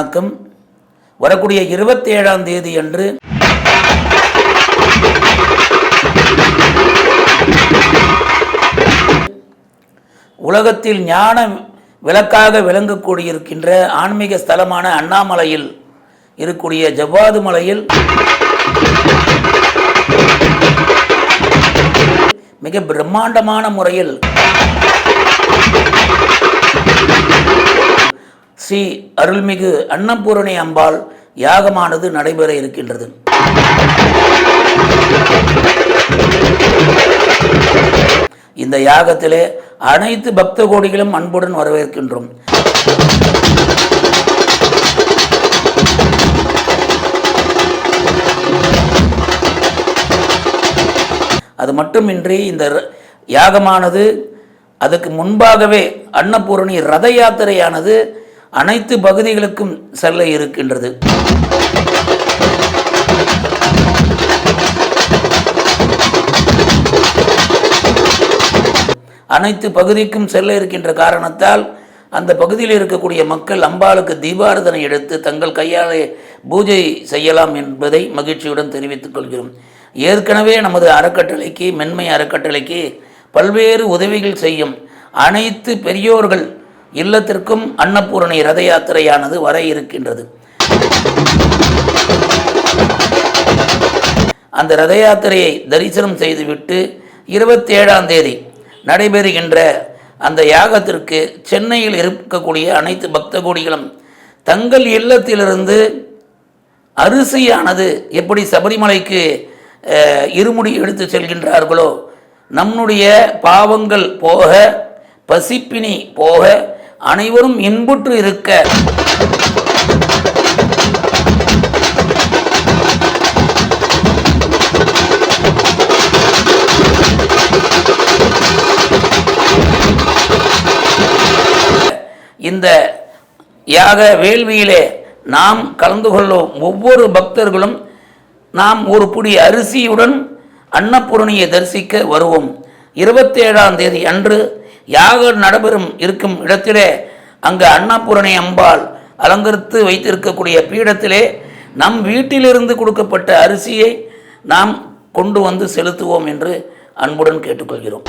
வணக்கம் வரக்கூடிய இருபத்தி ஏழாம் தேதி அன்று உலகத்தில் ஞான விளக்காக விளங்கக்கூடியிருக்கின்ற ஆன்மீக ஸ்தலமான அண்ணாமலையில் இருக்கக்கூடிய ஜவ்வாது மலையில் மிக பிரம்மாண்டமான முறையில் ஸ்ரீ அருள்மிகு அன்னபூரணி அம்பாள் யாகமானது நடைபெற இருக்கின்றது. இந்த யாகத்திலே அனைத்து பக்த கோடிகளும் அன்புடன் வரவேற்கின்றோம். அது மட்டுமின்றி இந்த ர- யாகமானது அதுக்கு முன்பாகவே அன்னபூரணி ரத யாத்திரையானது அனைத்து பகுதிகளுக்கும் செல்ல இருக்கின்றது. அனைத்து பகுதிக்கும் செல்ல இருக்கின்ற காரணத்தால் அந்த பகுதியில் இருக்கக்கூடிய மக்கள் அம்பாளுக்கு தீபாரதனை எடுத்து தங்கள் கையாலே பூஜை செய்யலாம் என்பதை மகிழ்ச்சியுடன் தெரிவித்துக் கொள்கிறோம். ஏற்கனவே நமது அறக்கட்டளைக்கு மென்மை அறக்கட்டளைக்கு பல்வேறு உதவிகள் செய்யும் அனைத்து பெரியோர்கள் இல்லத்திற்கும் அன்னபூரணி ரத யாத்திரையானது வர இருக்கின்றது. அந்த ரத யாத்திரையை தரிசனம் செய்துவிட்டு இருபத்தி ஏழாம் தேதி நடைபெறுகின்ற அந்த யாகத்திற்கு சென்னையில் இருக்கக்கூடிய அனைத்து பக்த கோடிகளும் தங்கள் இல்லத்திலிருந்து அரிசியானது எப்படி சபரிமலைக்கு இருமுடி எடுத்து செல்கின்றார்களோ நம்முடைய பாவங்கள் போக பசிப்பினி போக அனைவரும் இன்புற்று இருக்க. இந்த யாக வேள்வியிலே நாம் கலந்து கொள்ளும் ஒவ்வொரு பக்தர்களும் நாம் ஒரு புடி அரிசியுடன் அன்னபூரணியை தரிசிக்க வருவோம். இருபத்தேழாம் தேதி அன்று யாக நடைபெறும் இருக்கும் இடத்திலே அங்கு அன்னபூரணி அம்பாள் அலங்கரித்து வைத்திருக்கக்கூடிய பீடத்திலே நம் வீட்டிலிருந்து கொடுக்கப்பட்ட அரிசியை நாம் கொண்டு வந்து செலுத்துவோம் என்று அன்புடன் கேட்டுக்கொள்கிறோம்.